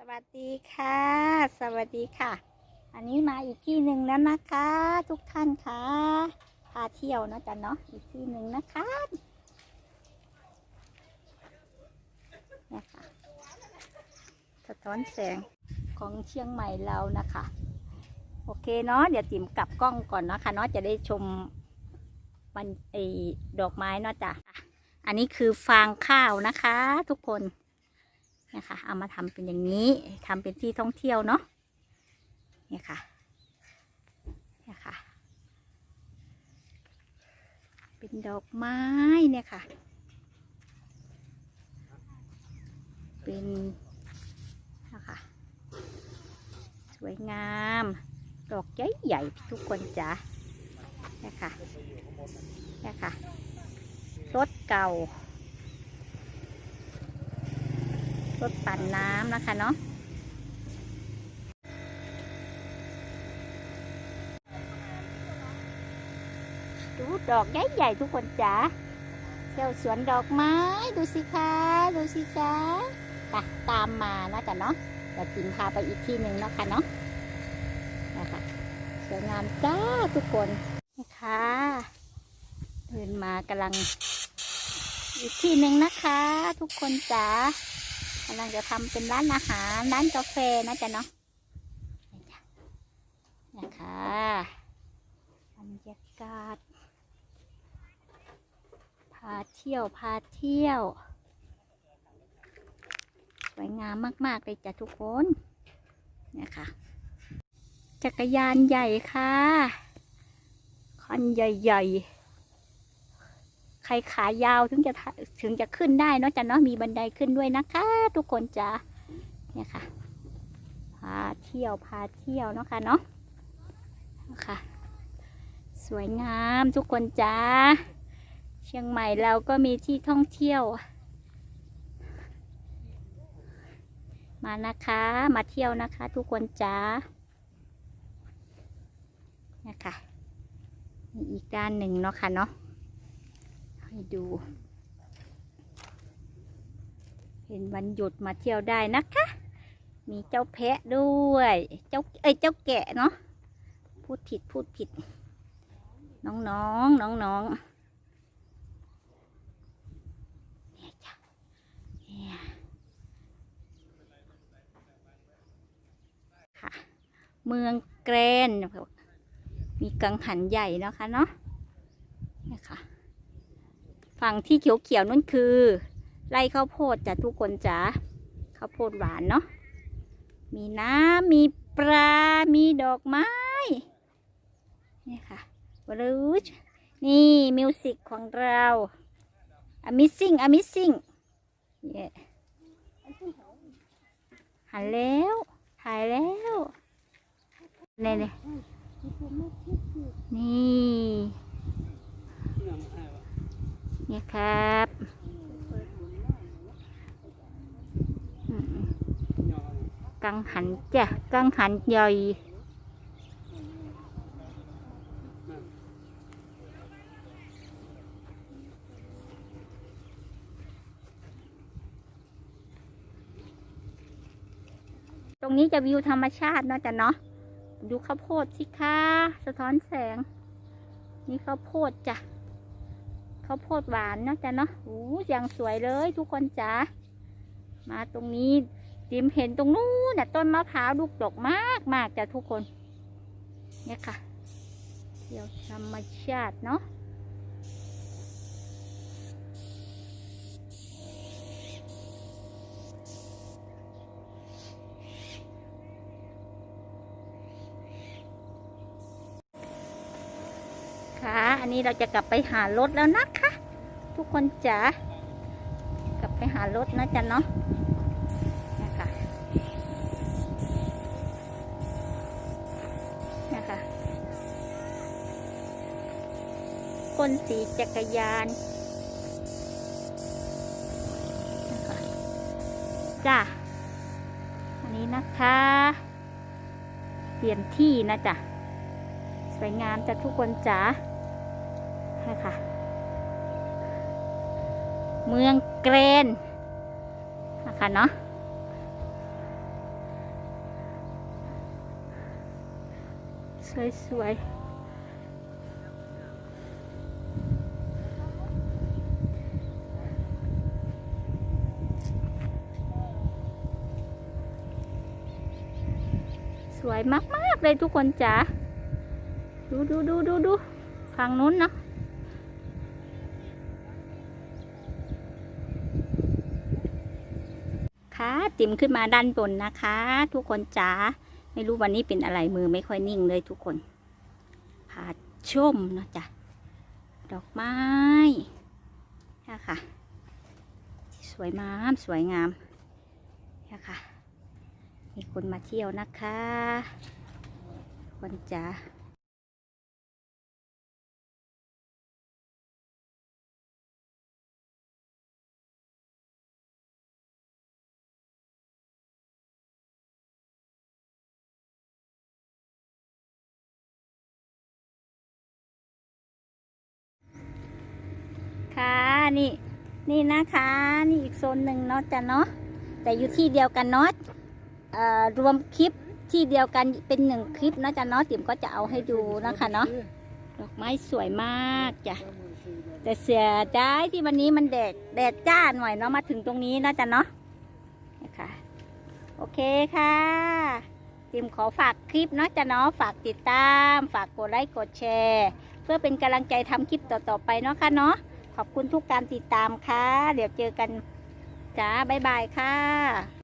สวัสดีค่ะ สวัสดีค่ะ อันนี้มาอีกที่หนึ่งแล้วนะคะ ทุกท่านค่ะพาเที่ยวนะจ๊ะเนาะอีกที่หนึ่งนะคะเนี่ยค่ะสะท้อนแสงของเชียงใหม่เรานะคะ โอเคเนาะเดี๋ยวติ๋มกลับกล้องก่อนนะคะเนาะจะได้ชมมันไอดอกไม้เนาะจ้ะอันนี้คือฟางข้าวนะคะ ทุกคน นี่ยค่ะเอามาทำเป็นอย่างนี้ทำเป็นที่ท่องเที่ยวเนาะเนี่ยค่ะเนี่ยค่ะ เป็นดอกไม้เนี่ยค่ะ เป็นนะคะสวยงาม ดอกใหญ่ใหญ่ทุกคนจ้ะเนี่ยค่ะเนี่ยค่ะรถเก่า รถปั่นน้ำนะคะเนาะดูดอกใหญ่ๆทุกคนจ๋าเที่ยวสวนดอกไม้ดูสิคะดูสิคะไปตามมานะจ๊ะเนาะเดี๋ยวจิมพาไปอีกที่หนึ่งเนาะค่ะเนาะนะคะสวยงามจ้าทุกคนนะคะเดินมากำลังอีกที่หนึ่งนะคะ ทุกคนจ๋า กำลังจะทำเป็นร้านอาหาร ร้านกาแฟนะจ๊ะเนาะนะนะคะบรรยากาศ พาเที่ยว พาเที่ยว สวยงามมาก ๆ เลยจ้ะทุกคนเนี่ยค่ะ จักรยานใหญ่ค่ะคันใหญ่ ๆ ใครขายาวถึงจะถึงจะขึ้นได้เนาะจ้ะเนาะมีบันไดขึ้นด้วยนะคะ ทุกคนจ้ะเนี่ยค่ะ พาเที่ยวพาเที่ยวเนาะค่ะเนาะนะคะสวยงามทุกคนจ้าเชียงใหม่เราก็มีที่ท่องเที่ยว มานะคะมาเที่ยวนะคะ ทุกคนจ้าเนี่ยค่ะมีอีกด้านหนึ่งเนาะค่ะเนาะ ให้ดู เห็นวันหยุดมาเที่ยวได้นะคะ มีเจ้าแพะด้วย เจ้าเอ้ยเจ้าแกะเนาะพูดผิดพูดผิด น้องน้องน้องน้องเนี่ยจ้ะเนี่ยค่ะ เมืองแกรนมีกังหันใหญ่นะคะเนาะ ฝั่งที่เขียวๆนั่นคือ ไร่ข้าวโพดจ้ะทุกคนจ้ะข้าวโพดหวานเนาะมีน้ำมีปลา มีดอกไม้ นี่ค่ะบรูชนี่มิวสิกของเรา Amazing Amazing เนี่ยหันแล้วถ่ายแล้ว นี่นี่นี่เนี่ยครับกังหันจ้ะกังหันใหญ่ตรงนี้จะวิวธรรมชาตินาะจ้ะเนาะ ดูข้าวโพดสิคะ สะท้อนแสง นี่ข้าวโพดจ้ะ ข้าวโพดหวานเนาะจ้ะเนาะโอ้ยังสวยเลยทุกคนจ้ามาตรงนี้ดิมเห็นตรงนู้นน่ะต้นมะพร้าวลูกดกมากมากจ้ะทุกคน เนี่ยค่ะเที่ยวธรรมชาติเนาะค่ะ อันนี้เราจะกลับไปหารถแล้วนะคะ ทุกคนจ๋ากลับไปหารถนะจ๊ะเนาะนะคะนะคะคนสีจักรยานนะคะจ้ะอันนี้นะคะ เปลี่ยนที่นะจ๊ะสวยงามจ้ะทุกคนจ๋าใช่ค่ะ เมืองเกรนนะคะเนาะสวยสวยสวยมาก ๆ เลยทุกคนจ้าดูดูดูดูดูทางนู้นเนาะ คะ ติ่มขึ้นมาด้านบนนะคะ ทุกคนจ๋าไม่รู้วันนี้เป็นอะไรมือไม่ค่อยนิ่งเลยทุกคนผาชมเนาะจ้ะดอกไม้นี่ค่ะ สวยงามสวยงามนี่ค่ะมีคนมาเที่ยวนะคะ คนจ๋า นี่ นี่นะคะ นี่อีกโซนหนึ่งเนาะจ้ะเนาะแต่อยู่ที่เดียวกันเนาะรวมคลิปที่เดียวกันเป็นหนึ่งคลิปเนาะจ้ะเนาะติ๋มก็จะเอาให้ดูนะคะเนาะดอกไม้สวยมากจ้ะแต่เสียดายที่วันนี้มันแดดแดดจ้าหน่อยเนาะมาถึงตรงนี้เนาะจ้ะเนาะนะคะโอเคค่ะติ๋มขอฝากคลิปเนาะจ้ะเนาะฝากติดตาม ฝากกดไลค์กดแชร์ เพื่อเป็นกำลังใจทำคลิปต่อๆไปเนาะค่ะเนาะ ขอบคุณทุกการติดตามค่ะ เดี๋ยวเจอกันจ้าบ๊ายบายค่ะ